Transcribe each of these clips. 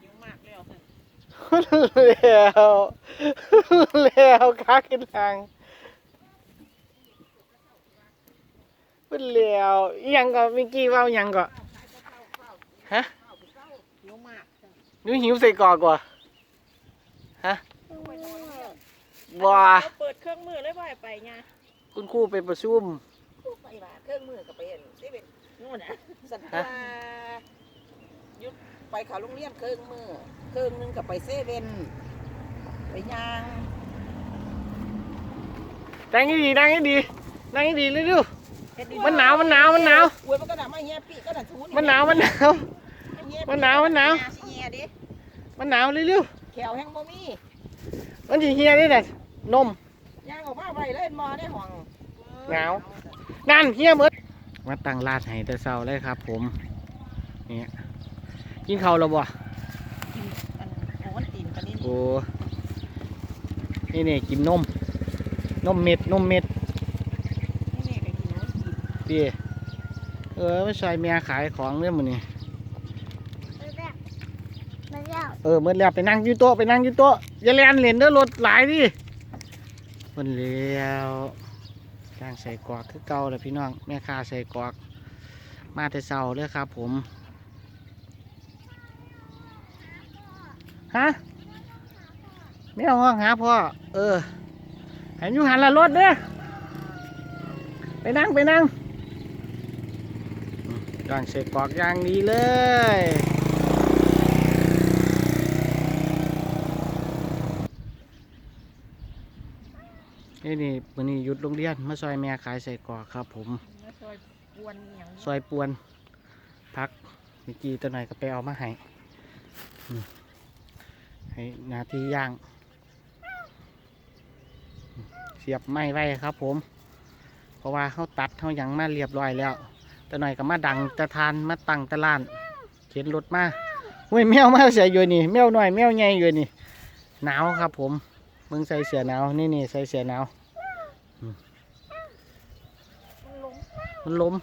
หิวมากแล้วแล้วแล้วขาขึ้นทางเพิ่นแล้วอีหยังก็เมื่อกี้เว่าหยังก็ฮะหิวมากหนูหิวใส่กรอกว่ะฮะบ่เขาเปิดเครื่องมือเลยบ่ให้ไปไงคุณครูไปประชุมไปว่าเครื่องมือกับไปเห็นที่เป็นนู่นน่ะสัตว์ว่ายุดไปเขาโรงเรียนเครื่องมือเครื่องหนึงกับไปเซเว่นไปยางนั่งให้ดีนั่งให้ดีนั่งให้ดีเร็วเฮ็ดดีมันหนาวมันหนาวมันหนาวอวยมันก็หนาวมาเฮียปีก็หนาวทูๆมันหนาวมันหนาวมันหนาวมันหนาวเฮียดิมันหนาวเร็วแขวแห้งบ่มีๆมันสิเฮียได้น่ะนมยางออกมาไปเลยหมอได้ห้องหนาวนั่นเฮียหมดมาตั้งลาดให้แต่เช้าเลยครับ ผมเนี่ย กินข้าวแล้วบ่อันโอ้มันตีนปานนี้โอ้นี่นี่กินนม นมเม็ด นมเม็ดนี่นี่ก็กินมันกินพี่เออไม่ใช่เมียขายของเรื่องมันนี่มาแล้วเออเมื่อแล้วไปนั่งอยูโต๊ะไปนั่งอยูโต๊ะอย่าแลนเหรียญเด้อรถหลายดิมันเลี้ยวจ้างใส่กรอกคือเก่าเลยพี่น้องแม่ค้าใส่กรอกมาแต่เช้าเลยครับผม ฮะไม่เอาห้องหาพ่อ เออเห็นอยู่หันละรถเด้อไปนั่งไปนั่งอืมจ้างใส่กรอกอย่างดีเลยนี่นี่วันนี้หยุดโรงเรียนมาซอยแม่ขายใส่กรอกครับ ผมมาซอยกวนอหย่างซอยปวนพักเมื่อกี้ตัวหน่อยก็ไปเอามาให้อืม ให้หนาทีย่าง เสียบไม้ไว้ครับ ผม เพราะว่าเขาตัดเขายังมาเรียบร้อยแล้ว แตัวหน่อยก็มาดังตะทานมาตั้งตะลาน เข็นรถมาเฮ้ยแมวมาใส่อยู่นี่แมวหน่อยแมวใหญ่อยู่นี่หนาวครับ ผมมึงใส่เสื้อหนาวนี่นี่ใส่เสื้อหนาวมันลม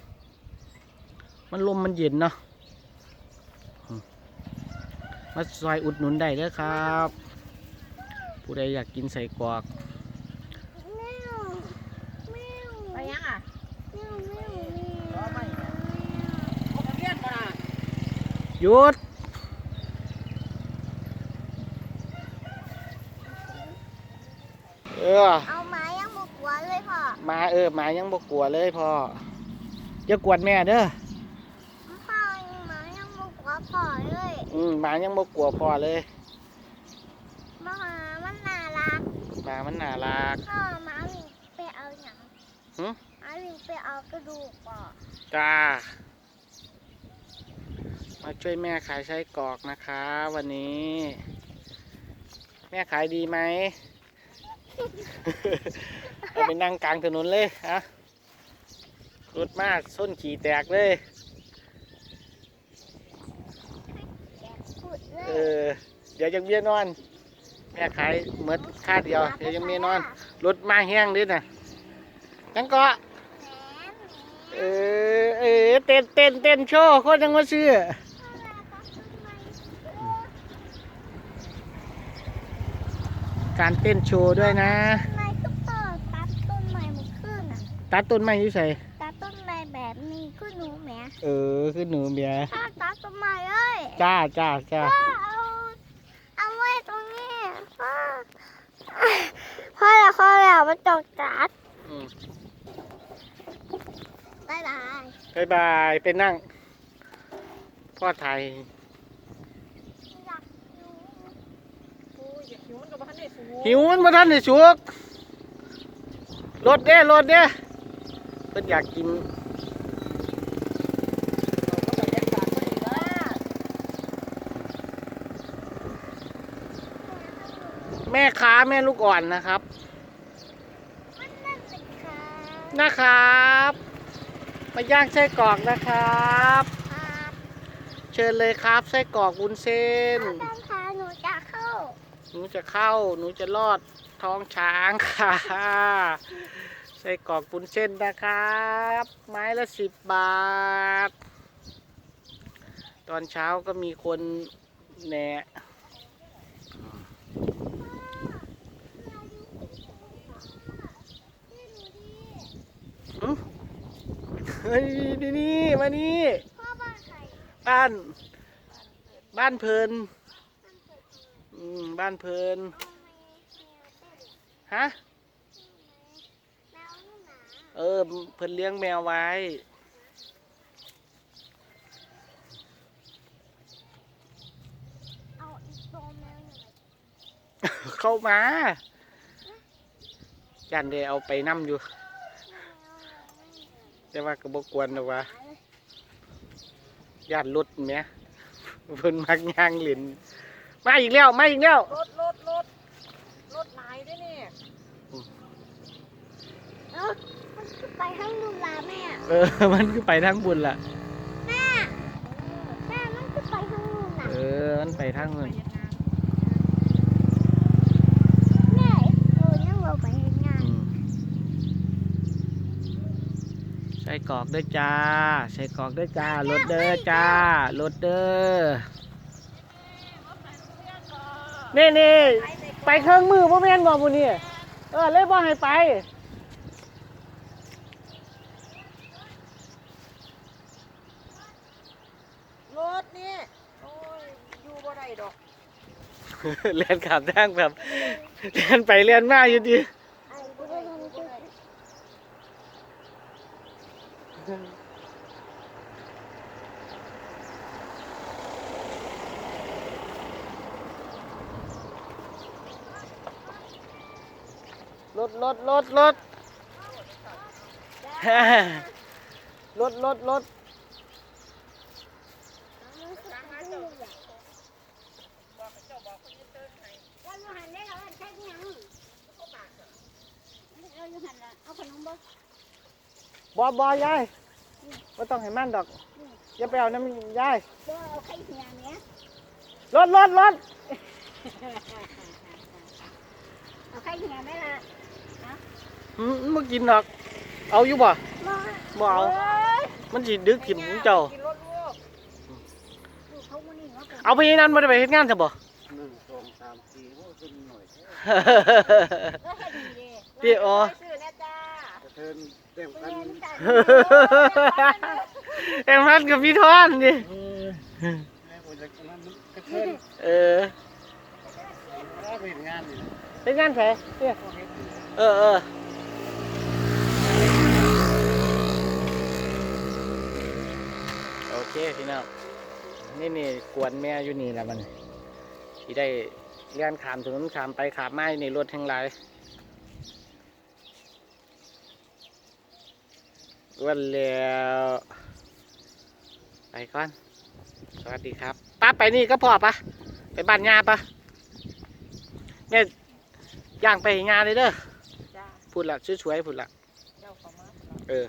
มันลมมันเย็นเนาะ มาซอยอุดหนุนได้เด้อครับ ผู้ใดอยากกินใส่กรอกแมวแมวไปยังอะแมวแมวรอไม่โรงเรียนมาหยุดเออเอาไม้ยังบกหัวเลยพ่อหมาเออหมายังบกกลัวเลยพ่ออย่ากวนแม่เด้อพ่อหมายังบกหัวพ่อเลย อืมหมายังบกกลัวพ่อเลยหมามันน่ารักหมามันน่ารักพ่อหมาวิ่งไปเอาหยังหึหมาวิ่งไปเอากระดูกพ่อจ้า มาช่วยแม่ขายไส้กรอกนะคะ วันนี้ แม่ขายดีไหม เอาไปนั่งกลางถนนเลยฮะรถมากส้นขี่แตกเลย แกะขุด เลเอยอเดี๋ยวยังเบี้ยนอน แม่ขายเหมือนค่าเดียว เดี๋ยวยังเบี้ยนอน รถมาแห้งด้วยนะจังเกาะแหมเออเออเต้นเต้นเต้นโชว์คนยังมาซื้อการเต้นโชว์ด้วยนะทำไมทุกต้นตัดต้นไม้มันขึ้นอะตัดต้นไม้อยู่ใส่ ตัดต้นไม้แบบนี้ ขึ้นหนูแหมเออคือหนูเบียร์ถ้าตัดต้นไม้เลยจ้าจ้าจ้าพ่อเอาเอาไว้ตรงนี้พ่อพ่อแล้วพ่อแล้วมันจกจัดอืมบ๊ายบายบายบายไปนั่ง พ่อไทยอยากดูกูอยากหิวมันก็บ่ทันได้สูหิวมันมาทันได้สุกรถเด้รถเด้เพิ่นอยากกิน ก็บรรยากาศพอดีนะ แม่ค้าแม่ลูกอ่อนนะครับมันนั่นสิคะนะครับมาย่างไส้กรอกนะครับครับ เชิญเลยครับไส้กรอกวุ้นเส้นพ่อต้องพาหนูจะเข้า หนูจะเข้า หนูจะรอดท้องช้างค่ะไส้กรอกวุ้นเส้นนะครับ ไม้ละสิบบาทตตอนเช้าก็มีคนแหนะ เฮ้ยนี่นี่มานี่พ่อบ้านใครบ้าน บ้านเพลินอืมบ้านเพลินเอาไหมแมวเต้นฮะแมวนู่นหนาเออเพิ่นเลี้ยงแมวไว้ เอาอีกตัวแมวหน่อยเข้ามายันเดเอาไปนั่อยู่ แต่ว่าก็บกวนหรอกว่าญาติรถแหมเพิ่นมักย่างหลินมาอีกแล้วมาอีกแล้วรถรถรถรถหลายด้วยนี่เอ้ามันคือไปข้างนู่นละแม่เออมันคือไปทางบุญล่ะแม่แม่มันคือไปข้างนู่นน่ะเออมันไปทางไปบุญ เฮ็ดงาน แม่เออยังเราไปเฮ็ดงาน อืมใส่ กรอกด้วยจ้า ใส่กรอกด้วยจ้ารถเด้อจ้ารถเด้อนี่นี่ไปเครื่องมือพ่อแม่นบอกบุนี่เออเลยบอกให้ไปรถนี่โอ้ยอยู่บ่ได้ดอกเรียนขับทางแบบเรียนไปเรียนมาอยู่ดี ไอ้กูได้ยินคือ รถรถรถรถรถรถรถเราอยู่หันได้เราหันแค่ยังเราอยู่หันละเอาขนมบ่ บอบอยายไม่ต้องให้มันดอก อย่าไปเอาน้ำยายบ่เอาไข่เหียเนี้ยรถรถรถเอาไข่เหียไหมล่ะอืมมากินดอก เอาอยู่บ่บ่บ่เอา มันสิดึกถิ่มของเจ้า กินรถลูกลูกเขาบ่นี่ว่าเป็นเอาไปยังนั้นมาได้ไปเฮ็ดงานซะบ่หนึ่งสองสามสี่โอ้ขึ้นหน่อยเออให้ดีเลยพี่อ๋อไปซื้อแน่จ้า กระเทิน เต็มเป็นกันเงินจ่ายเอ็มพันกับพี่ทอนดิเออแม่ผมจะนั่นกระเทินเออแล้วไปเห็นงานนี่นะเฮ็ดงานไสเนี่ยพวกเฮ็ดอยู่เออเออโอเคพี่น้องนี่นี่กวนแม่อยู่นี่แหละมันที่ได้เลี้ยนขามถนนขามไปขามไมาในรถทั้งหลาย วันแล้วไปก่อน สวัสดีครับป้าไปนี่ก็พอปะไปบ้านยาปะแม่ย่างไปงานเลยเด้อจ้าพูดละสวยๆพูดละเจ้าเข้ามาเออ